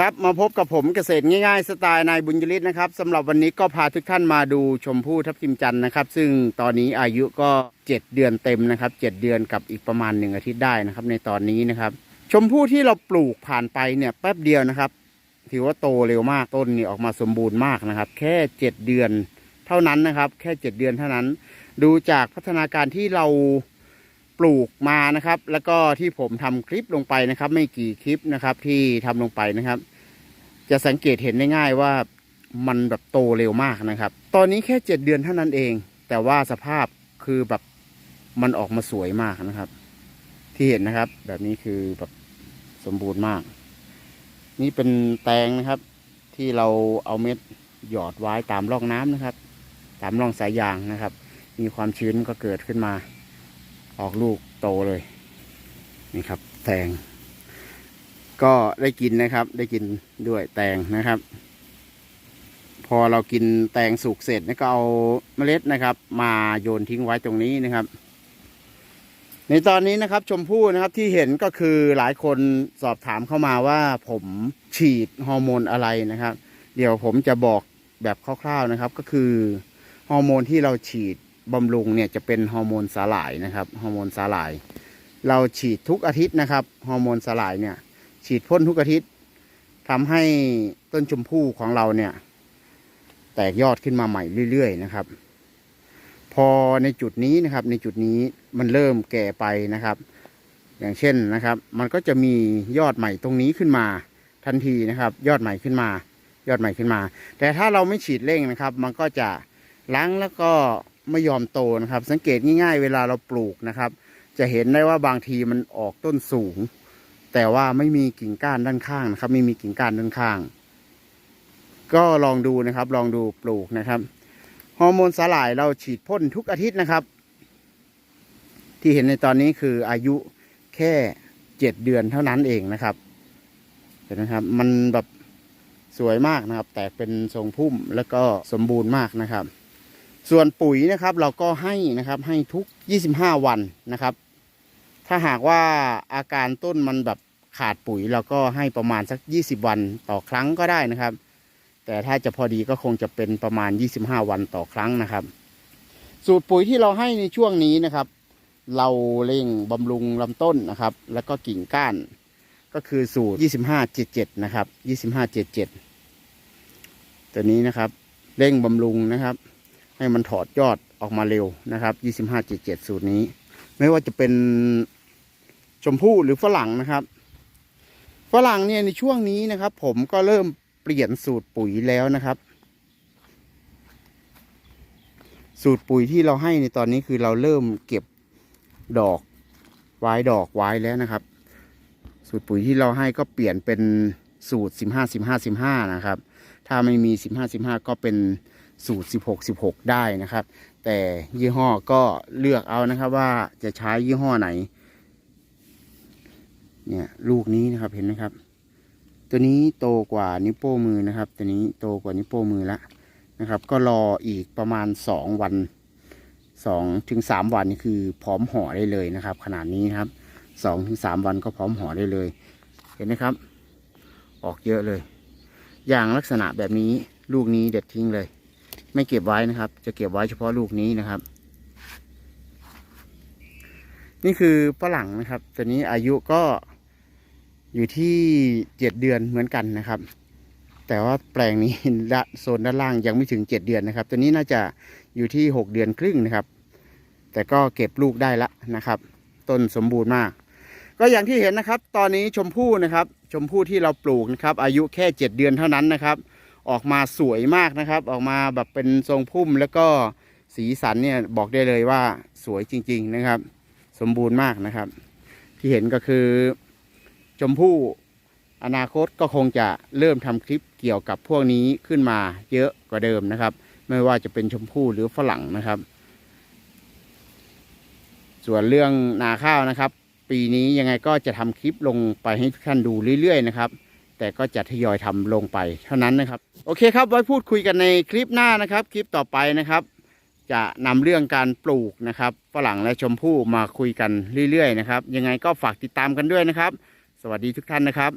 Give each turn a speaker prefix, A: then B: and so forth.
A: ครับมาพบกับผมเกษตรง่ายๆ สไตล์นายบุญยริศนะครับสำหรับวันนี้ก็พาทุกท่านมาดูชมพู่ทับทิมจันทร์นะครับ ซึ่งตอนนี้อายุก็ 7 เดือนเต็มนะครับ 7 เดือนกับอีกประมาณหนึ่งอาทิตย์ได้นะครับ ในตอนนี้นะครับ ชมพู่ที่เราปลูกผ่านไปเนี่ยแป๊บเดียวนะครับ ถือว่าโตเร็วมากต้นนี่ออกมาสมบูรณ์มากนะครับ แค่ 7 เดือนเท่านั้นนะครับ แค่ 7 เดือนเท่านั้น ดูจากพัฒนาการที่เรา ลูกมานะครับ แล้วก็ที่ผมทำคลิปลงไปนะครับ ไม่กี่คลิปนะครับที่ทำลงไปนะครับ จะสังเกตเห็นได้ง่ายว่ามันแบบโตเร็วมากนะครับ ตอนนี้แค่เจ็ดเดือนเท่านั้นเอง แต่ว่าสภาพคือแบบมันออกมาสวยมากนะครับ ที่เห็นนะครับ แบบนี้คือแบบสมบูรณ์มาก นี่เป็นแตงนะครับ ที่เราเอาเม็ดหยอดไว้ตามร่องน้ำนะครับ ตามร่องสายยางนะครับ มีความชื้นก็เกิดขึ้นมา ออกลูกโตเลยนี่ครับ แตง ก็ได้กินนะครับ ได้กินด้วยแตงนะครับ พอเรากินแตงสุกเสร็จแล้วก็เอาเมล็ดนะครับ มาโยนทิ้งไว้ตรงนี้นะครับ ในตอนนี้นะครับ ชมพู่นะครับที่เห็นก็คือหลายคนสอบถามเข้ามาว่าผมฉีดฮอร์โมนอะไรนะครับ เดี๋ยวผมจะบอกแบบคร่าวๆนะครับ ก็คือฮอร์โมนที่เราฉีด บำรุงเนี่ยจะเป็นฮอร์โมนสาหร่ายนะครับฮอร์โมนสาหร่าย เราฉีดทุกอาทิตย์นะครับฮอร์โมนสาหร่ายเนี่ยฉีดพ่นทุกอาทิตย์ทำให้ต้นชมพู่ของเราเนี่ย แตกยอดขึ้นมาใหม่เรื่อยๆนะครับ พอในจุดนี้นะครับในจุดนี้มันเริ่มแก่ไปนะครับ อย่างเช่นนะครับ มันก็จะมียอดใหม่ตรงนี้ขึ้นมาทันทีนะครับ ยอดใหม่ขึ้นมา ยอดใหม่ขึ้นมา แต่ถ้าเราไม่ฉีดเร่งนะครับ มันก็จะล้างแล้วก็ ไม่ยอมโตนะครับ สังเกตง่ายๆ เวลาเราปลูกนะครับ จะเห็นได้ว่าบางทีมันออกต้นสูง แต่ว่าไม่มีกิ่งก้านด้านข้างนะครับ ไม่มีกิ่งก้านด้านข้าง ก็ลองดูนะครับ ลองดูปลูกนะครับฮอร์โมนสาหร่ายเราฉีดพ่นทุกอาทิตย์นะครับ ที่เห็นในตอนนี้คืออายุแค่เจ็ดเดือนเท่านั้นเองนะครับเห็นนะครับ มันแบบสวยมากนะครับ แตกเป็นทรงพุ่มแล้วก็สมบูรณ์มากนะครับ ส่วนปุ๋ยนะครับเราก็ให้นะครับให้ทุก 25 วันนะครับ ถ้าหากว่าอาการต้นมันแบบขาดปุ๋ยเราก็ให้ประมาณสัก 20 วันต่อครั้งก็ได้นะครับ แต่ถ้าจะพอดีก็คงจะเป็นประมาณ 25 วันต่อครั้งนะครับ สูตรปุ๋ยที่เราให้ในช่วงนี้นะครับ เราเร่งบำรุงลำต้นนะครับ แล้วก็กิ่งก้านก็คือสูตร 2577 นะครับ 2577 ตัวนี้นะครับ เร่งบำรุงนะครับ ให้มันถอดยอดออกมาเร็วนะครับ2577สูตรนี้ ไม่ว่าจะเป็นชมพู่หรือฝรั่งนะครับ ฝรั่งเนี่ยในช่วงนี้นะครับ ผมก็เริ่มเปลี่ยนสูตรปุ๋ยแล้วนะครับ สูตรปุ๋ยที่เราให้ในตอนนี้คือเราเริ่มเก็บดอกไว้ดอกไว้แล้วนะครับ สูตรปุ๋ยที่เราให้ก็เปลี่ยนเป็นสูตร 15 15 15 นะครับ ถ้าไม่มี 15 15 ก็เป็น สูตร 16 16 ได้นะครับ แต่ยี่ห้อก็เลือกเอานะครับว่าจะใช้ยี่ห้อไหน เนี่ยลูกนี้นะครับเห็นไหมครับ ตัวนี้โตกว่านิ้วโป้งมือนะครับ ตัวนี้โตกว่านิ้วโป้งมือละนะครับ ก็รออีกประมาณสองวันสองถึงสามวันนี่คือพร้อมห่อได้เลยนะครับ ขนาดนี้นครับสองถึงสามวันก็พร้อมห่อได้เลย เห็นไหมครับ ออกเยอะเลย อย่างลักษณะแบบนี้ลูกนี้เด็ดทิ้งเลย ไม่เก็บไว้นะครับ จะเก็บไว้เฉพาะลูกนี้นะครับ นี่คือฝรั่งนะครับตัวนี้อายุก็อยู่ที่เจ็ดเดือนเหมือนกันนะครับ แต่ว่าแปลงนี้ละโซนด้านล่างยังไม่ถึงเจ็ดเดือนนะครับ ตัวนี้น่าจะอยู่ที่หกเดือนครึ่งนะครับ แต่ก็เก็บลูกได้ละนะครับ ต้นสมบูรณ์มาก ก็อย่างที่เห็นนะครับ ตอนนี้ชมพู่นะครับ ชมพู่ที่เราปลูกนะครับ อายุแค่เจ็ดเดือนเท่านั้นนะครับ ออกมาสวยมากนะครับ ออกมาแบบเป็นทรงพุ่มแล้วก็สีสันเนี่ยบอกได้เลยว่าสวยจริง ๆนะครับ สมบูรณ์มากนะครับ ที่เห็นก็คือชมพู่อนาคตก็คงจะเริ่มทำคลิปเกี่ยวกับพวกนี้ขึ้นมาเยอะกว่าเดิมนะครับ ไม่ว่าจะเป็นชมพู่หรือฝรั่งนะครับ ส่วนเรื่องนาข้าวนะครับ ปีนี้ยังไงก็จะทำคลิปลงไปให้ทุกท่านดูเรื่อยๆนะครับ แต่ก็จะทยอยทำลงไปเท่านั้นนะครับ โอเคครับ ไว้พูดคุยกันในคลิปหน้านะครับ คลิปต่อไปนะครับ จะนำเรื่องการปลูกนะครับฝรั่งและชมพู่มาคุยกันเรื่อยๆนะครับ ยังไงก็ฝากติดตามกันด้วยนะครับ สวัสดีทุกท่านนะครับ